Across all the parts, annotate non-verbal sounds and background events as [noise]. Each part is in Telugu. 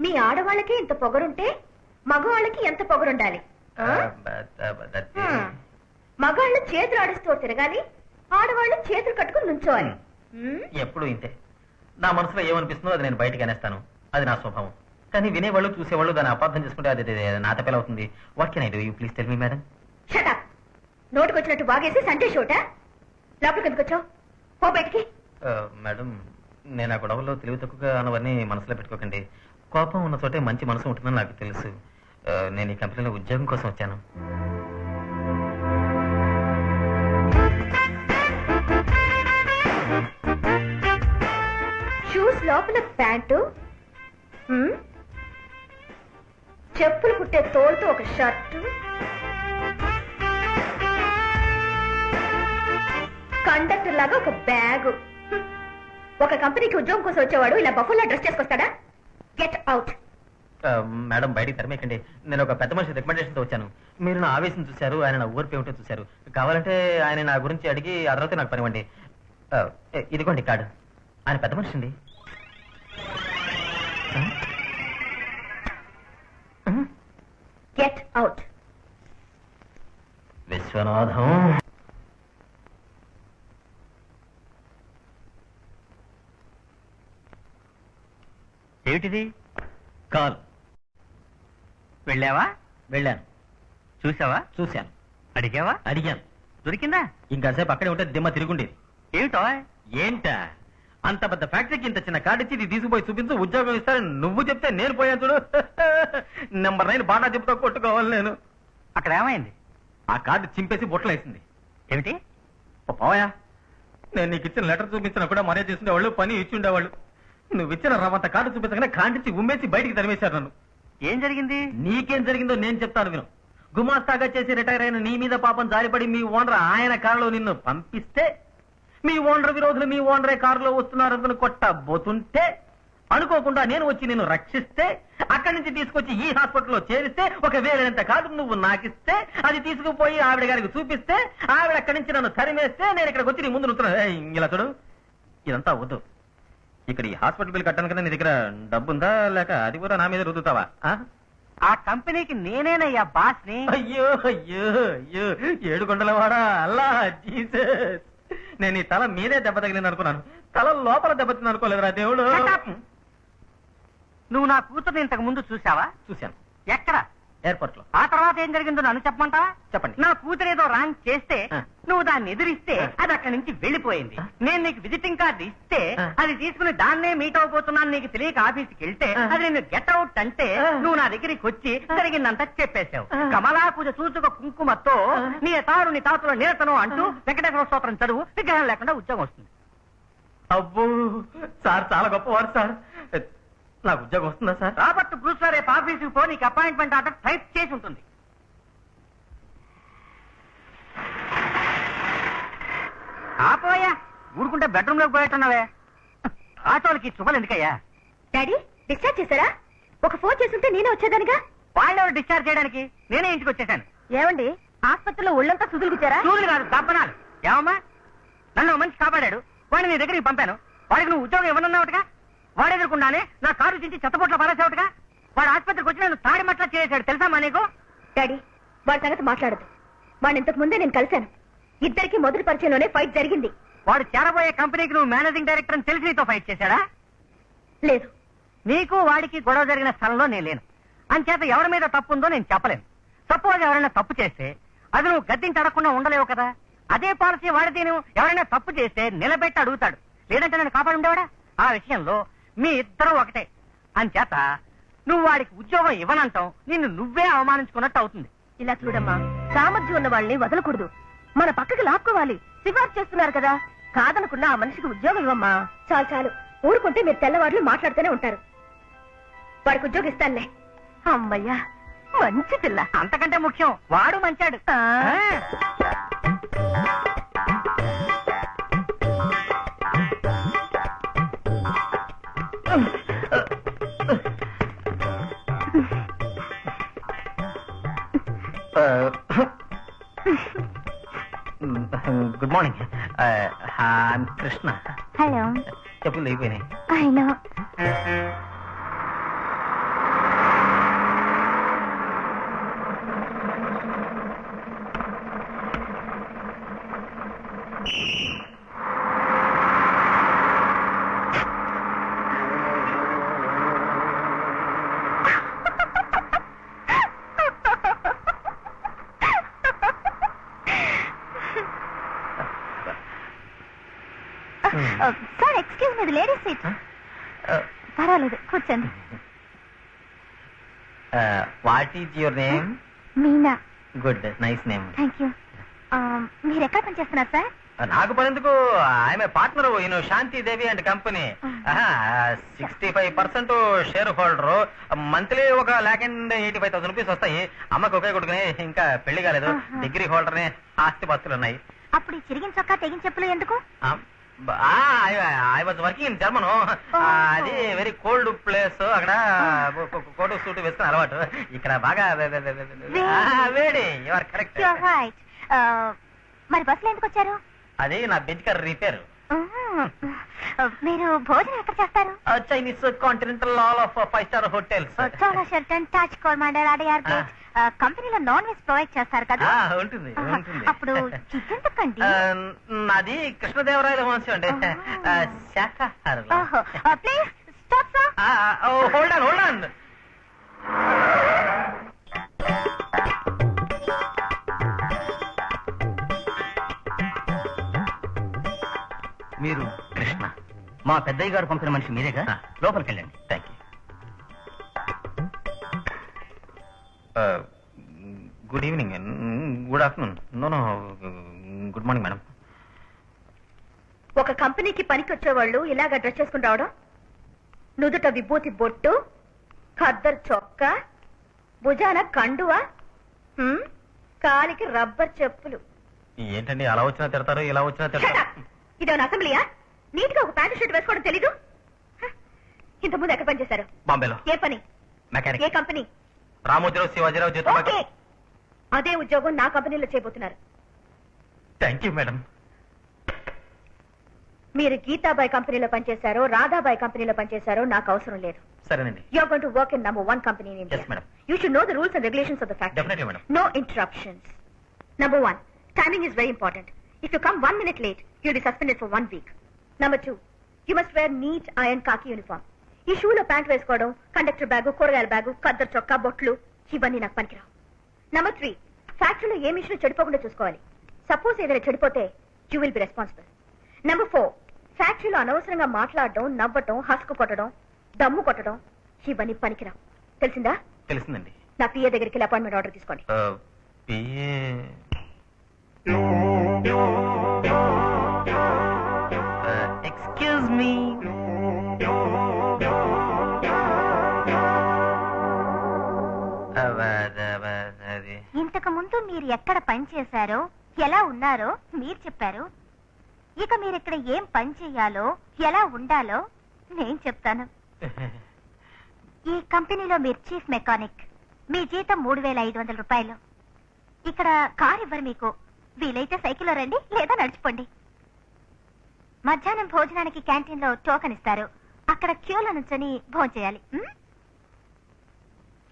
మీ ఆడవాళ్ళకి ఇంత పొగరుంటే మగవాళ్ళకి ఎంత పొగరుండాలి? ఆ? మగాళ్ళు చేతులు ఆడిస్తూ తిరగాలి ఆడవాళ్ళు చేతులు కట్టుకుని నుంచోవాలి? ఎప్పుడు ఇంతే. నా మనసులో ఏమనిపిస్తుందో అది నేను బయటకు అనేస్తాను. అది నా స్వభావం. కానీ వినేవాళ్ళు చూసేవాళ్ళు దాన్ని అపార్థం చేసుకుంటే అది అది నా తప్పేలా అవుతుంది. What can I do you please tell me madam Shut up. నోటుకొచ్చినట్టు బాగేసి సంటే షోట. లోపలికి ఎందుకు వచ్చావు? పో బయటికి. మేడం నేను ఆ గొడవలో తెలివి తక్కువగా అన్నవన్నీ మనసులో పెట్టుకోకండి. కోపం ఉన్న చోటే మంచి మనసు ఉంటుందని నాకు తెలుసు. నేను ఈ కంపెనీలో ఉద్యోగం కోసం వచ్చాను. షూస్ లోపల ప్యాంటు? చెప్పులు కుట్టే తోలుతో ఒక షర్టు? కండక్టర్ లాగా ఒక బ్యాగు? ఒక కంపెనీకి ఉద్యోగం కోసం వచ్చేవాడు ఇలా బఫుల్లా డ్రెస్ చేసుకొస్తాడా? గెట్ అవుట్ ఆ, మేడం బయటికి తరమేకండి నేను ఒక పెద్ద మనిషి రికమెండేషన్తో వచ్చాను. మీరు నా ఆవేశం చూశారు ఆయన నా ఊరిపై ఉంటే చూశారు. కావాలంటే ఆయన నా గురించి అడిగి ఆ తర్వాత నాకు పనివ్వండి. ఇదిగోండి కార్డు. ఆయన పెద్ద మనిషి అండి? Get out Viswanatham. ఏమిటిది కాల్ వెళ్ళావా? వెళ్ళాను. చూసావా? చూశాను. అడిగావా? అడిగాను. దొరికిందా? ఇంకాసేపు అక్కడే ఉంటే దిమ్మ తిరుగుండేది. ఏమిటో? ఏంటా? అంత పెద్ద ఫ్యాక్టరీకి ఇంత చిన్న కార్డు ఇచ్చి ఇది తీసుకుపోయి చూపించు ఉద్యోగం ఇస్తారని నువ్వు చెప్తే నేను పోయాను చూడు. [laughs] నెంబర్ నైన్ బాటా చెప్తా కొట్టుకోవాలి నేను. అక్కడ ఏమైంది? ఆ కార్డు చింపేసి బొట్టలు వేసింది. ఏమిటి? పోయా నేను నీకు ఇచ్చిన లెటర్ చూపించినా కూడా మరే చేస్తుండేవాళ్ళు పని ఇచ్చి ఉండేవాళ్ళు. నువ్వు ఇచ్చిన రవంత కార్డు చూపించగానే కాంటించి ఉమ్మేసి బయటికి తరిమేశారు నన్ను. ఏం జరిగింది? నీకేం జరిగిందో నేను చెప్తాను విను. గుమాస్తాగా చేసి రిటైర్ అయిన నీ మీద పాపం జారిపడి మీ ఓనర్ ఆయన కారులో నిన్ను పంపిస్తే మీ ఓనర్ విరోధులు మీ ఓనరే కారులో వస్తున్నారనుకుని కొట్టబోతుంటే అనుకోకుండా నేను వచ్చి నిన్ను రక్షిస్తే అక్కడి నుంచి తీసుకొచ్చి ఈ హాస్పిటల్లో చేరిస్తే ఒక వేరేంత కార్డు నువ్వు నాకిస్తే అది తీసుకుపోయి ఆవిడ గారికి చూపిస్తే ఆవిడ అక్కడి నుంచి నన్ను తరిమేస్తే నేను ఇక్కడికి వచ్చి నీ ముందు నుంచున్నా. ఇలా చూడు. ఇదంతా వద్దు. ఇక్కడ ఈ హాస్పిటల్ బిల్ కట్టాను నీ దగ్గర డబ్బుందా? లేక అది కూడా నా మీద రుద్దుతావా? ఆ? ఆ కంపెనీకి నేనేనయ్యా బాస్ని అయ్యో అయ్యో అయ్యో. ఏడు కొండలవాడా అల్లా జీసస్. నేను ఈ తల మీదే దెబ్బ తగిలింది అనుకున్నాను. తల లోపల దెబ్బతింది అనుకోలేదురా దేవుడు. Shut up. నువ్వు నా కూతుర్ని ఇంతకు ముందు చూసావా చూశాను. ఎక్కడ? ఎయిర్పోర్ట్లో ఆ తర్వాత ఏం జరిగిందో నన్ను చెప్పమంటావా చెప్పండి. నా కూతురు ఏదో రాంగ్ చేస్తే. నువ్వు దాన్ని ఎదిరిస్తే. అది అక్కడి నుంచి వెళ్ళిపోయింది. నేను నీకు విజిటింగ్ కార్డు ఇస్తే. అది తీసుకుని దాన్నే మీట్ అవబోతున్నాను నీకు తెలియక ఆఫీస్కి వెళ్తే. అది నేను గెట్ అవుట్ అంటే. నువ్వు నా దగ్గరికి వచ్చి జరిగిందంతా చెప్పేశావు. కమలా పూజ చూచుక కుంకుమతో. నీ తారు నీ తాతుల నిరతను అంటూ వెంకటేశ్వర స్తోత్రం చదువు విగ్రహం లేకుండా ఉద్యోగం వస్తుంది అబ్బో సార్ చాలా గొప్పవారు సార్ నాకు ఉద్యోగం వస్తుందా సార్? రాబర్ట్ బ్రూస్ రేపు ఆఫీసుకి పో నీకు అపాయింట్మెంట్ ఆర్డర్ టైప్ చేసి ఉంటుంది. ఆపోయా ఊరుకుంటే బెడ్రూమ్లోకి పోయేట్టున్నావే. ఆటోలకి చువ్వలు ఎందుకయ్యా? డాడీ డిశ్చార్జ్ చేశారా? ఒక ఫోన్ చేస్తుంటే నేనే వచ్చేదానిగా? వాళ్ళెవరు డిశ్చార్జ్ చేయడానికి? నేనే ఇంటికి వచ్చేసాను. ఏమండి ఆసుపత్రిలో ఒళ్ళంతా సుదులుగుచ్చారా చూడలు కాదు దప్పనాలు ఏమమ్మా? నన్ను ఓ మనిషి కాపాడాడు. వాడిని నీ దగ్గరికి పంపాను. వాడికి నువ్వు ఉద్యోగం ఇవ్వనున్నావుగా వాడు ఎదుర్కొండానే నా కారు చించి చెత్తపోట్లో పారేసావుగా వాడు ఆసుపత్రికి వచ్చి నన్ను తాడి మట్లా చేసాడు తెలుసా నీకు? డాడీ వాడి సంగతి మాట్లాడదు. వాడిని ఇంతకు ముందే నేను కలిశాను. ఇద్దరికి మొదటి పరిచయంలోనే ఫైట్ జరిగింది. వాడు చేరబోయే కంపెనీకి నువ్వు మేనేజింగ్ డైరెక్టర్ అని తెలిసి నీతో ఫైట్ చేశాడా? లేదు. నీకు వాడికి గొడవ జరిగిన స్థలంలో నేను లేను. అంచేత ఎవరి మీద తప్పు ఉందో నేను చెప్పలేను. సపోజ్ ఎవరైనా తప్పు చేస్తే అది నువ్వు గద్దించి అడగకుండా ఉండలేవు కదా. అదే పాలసీ వాడితే నువ్వు ఎవరైనా తప్పు చేస్తే నిలబెట్టి అడుగుతాడు. లేదంటే నేను కాపాడి ఉండేవాడా ఆ విషయంలో మీ ఇద్దరు ఒకటే. అంచేత నువ్వు వాడికి ఉద్యోగం ఇవ్వనంటావు నిన్ను నువ్వే అవమానించుకున్నట్టు అవుతుంది. ఇలా చూడమ్మా సామర్థ్యం ఉన్న వాళ్ళని వదలకూడదు. మన పక్కకి లాక్కోవాలి. సిఫార్సు చేస్తున్నారు కదా. కాదనుకున్న ఆ మనిషికి ఉద్యోగం ఇవ్వమ్మా. చాలు చాలు. ఊరుకుంటే మీరు తెల్లవారులు మాట్లాడుతూనే ఉంటారు. వాడికి ఉద్యోగం ఇస్తానులే. అమ్మయ్యా మంచి పిల్ల. అంతకంటే ముఖ్యం వాడు మంచాడు. Good morning. కృష్ణ. హలో. చెప్పులు అయిపోయినాయి. Sir excuse me ladies seat పర్వాలేదు కూర్చోండి. What is your name Meena. Good nice name thank you మీరు ఎక్కడ పనిచేస్తున్నారు సార్ నాకు పనేందుకు ఆమె పార్ట్నర్ ఈయన Shanti Devi and company sixty five percent share holder monthly ఒక lakh and eighty five thousand rupees వస్తాయి. అమ్మకు ఒకే కొడుకుని ఇంకా పెళ్ళి కాలేదు. డిగ్రీ హోల్డర్ని ఆస్తి పాస్తులు ఉన్నాయి. అప్పుడు చిరిగిన చొక్కా తెగిన చెప్పులు ఎందుకు I was working in German. అది వెరీ కోల్డ్ ప్లేస్ అక్కడ కోటు సూట్ వేసుకుని అలవాటు. ఇక్కడ బాగా వేడి. యు ఆర్ కరెక్ట్ మరి బస్సులో ఎందుకు వచ్చారు? అది నా బెంచ్ కార్ రిపేర్ మీరు భోజనం ఎక్కడ చేస్తారు? Chinese continental all of five star hotels. Chola Sheraton Taj Coromandel Adyar Gate. కంపెనీలో నాన్ వెజ్ ప్రొవైడ్ చేస్తారు కదా? ఉంటుంది అప్పుడు చికెన్ ఎందుకండి నాది కృష్ణదేవరాయల వంశం అండి. శాఖాహారం please stop hold on hold on మా పెద్దయ్య గారు పంపిన మనిషి మీరేగా. లోపలికి వెళ్ళండి. Thank you good evening good afternoon no no good morning madam ఒక కంపెనీకి పనికొచ్చే వాళ్ళు ఇలాగ డ్రెస్ చేసుకుని రావడం? నుదుట విభూతి బొట్టు ఖద్దరు చొక్కా భుజాన కండువా? కాలికి రబ్బర్ చెప్పులు. ఏంటండి అలా వచ్చినా తిడతారు ఇలా వచ్చినా Shut తిడతారు! [laughs] ఇదేమన్నా అసెంబ్లీయా? నీటిగా ఒక ప్యాంట్ షర్ట్ వేసుకోవడం తెలీదు? ఇంతకుముందు ఎక్కడ పని? చేశారు అదే ఉద్యోగం నా కంపెనీలో చేయబోతున్నారు. మీరు గీతాబాయ్ కంపెనీలో పనిచేశారు రాధాబాయ్ కంపెనీలో పనిచేశారు నాకు అవసరం లేదు. సరేనండి. Timing is very important if you come one minute late you be suspended for one week Number two, you must wear neat iron khaki uniform. ఈ షూలో ప్యాంట్ వేసుకోవడం కండక్టర్ బ్యాగు కూరగాయల బ్యాగు కద్దరు చొక్కా బొట్లు ఇవన్నీ నాకు పనికిరావు. నెంబర్ త్రీ ఫ్యాక్టరీలో ఏ మిషన్ చెడిపోకుండా చూసుకోవాలి? సపోజ్ ఏదైనా చెడిపోతే you will be responsible number four ఫ్యాక్టరీలో అనవసరంగా మాట్లాడడం నవ్వటం హస్కు కొట్టడం దమ్ము కొట్టడం ఇవన్నీ పనికిరావు. తెలిసిందా? తెలిసిందండి. నా పిఏ దగ్గరికి వెళ్ళి అపాయింట్మెంట్ ఆర్డర్ తీసుకోండి. పిఏ మీరు ఎక్కడ పని చేశారో ఎలా ఉన్నారో మీరు చెప్పారు. ఇక మీరు ఇక్కడ ఏం పని చేయాలో ఎలా ఉండాలో నేను చెప్తాను. [laughs] ఈ కంపెనీలో మీరు చీఫ్ మెకానిక్ మీ జీతం మూడు వేల ఐదు వందల రూపాయలు. ఇక్కడ కార్ ఇవ్వరు మీకు. వీలైతే సైకిల్లో రండి లేదా నడుచుకోండి. మధ్యాహ్నం భోజనానికి క్యాంటీన్లో టోకన్ ఇస్తారు. అక్కడ క్యూలో నుంచొని భోజనం చేయాలి?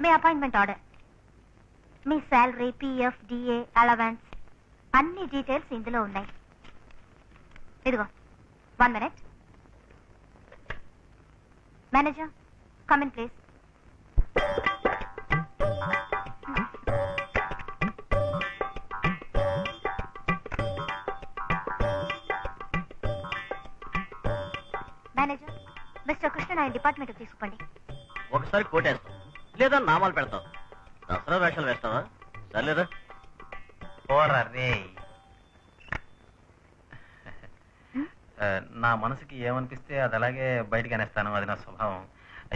మీ అపాయింట్మెంట్ ఆర్డర్. మీ శాలరీ పిఎఫ్ డిఏ అలవెన్స్ అన్ని డీటెయిల్స్ ఇందులో ఉన్నాయి. ఇదిగో one minute manager come in please manager mister Krishna ఆయన డిపార్ట్మెంట్ తీసుకోండి ఒకసారి కోటేస్తాం లేదా నామాలు పెడతావు దసరా వేషాలు వేస్తావా? సర్లేదా? పోరా రే. నా మనసుకి ఏమనిపిస్తే అది అలాగే బయటకు అనేస్తాను. అది నా స్వభావం.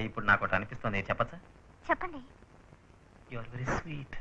ఇప్పుడు నాకు ఒకటి అనిపిస్తుంది. చెప్పచ్చా? చెప్పండి. You are very sweet.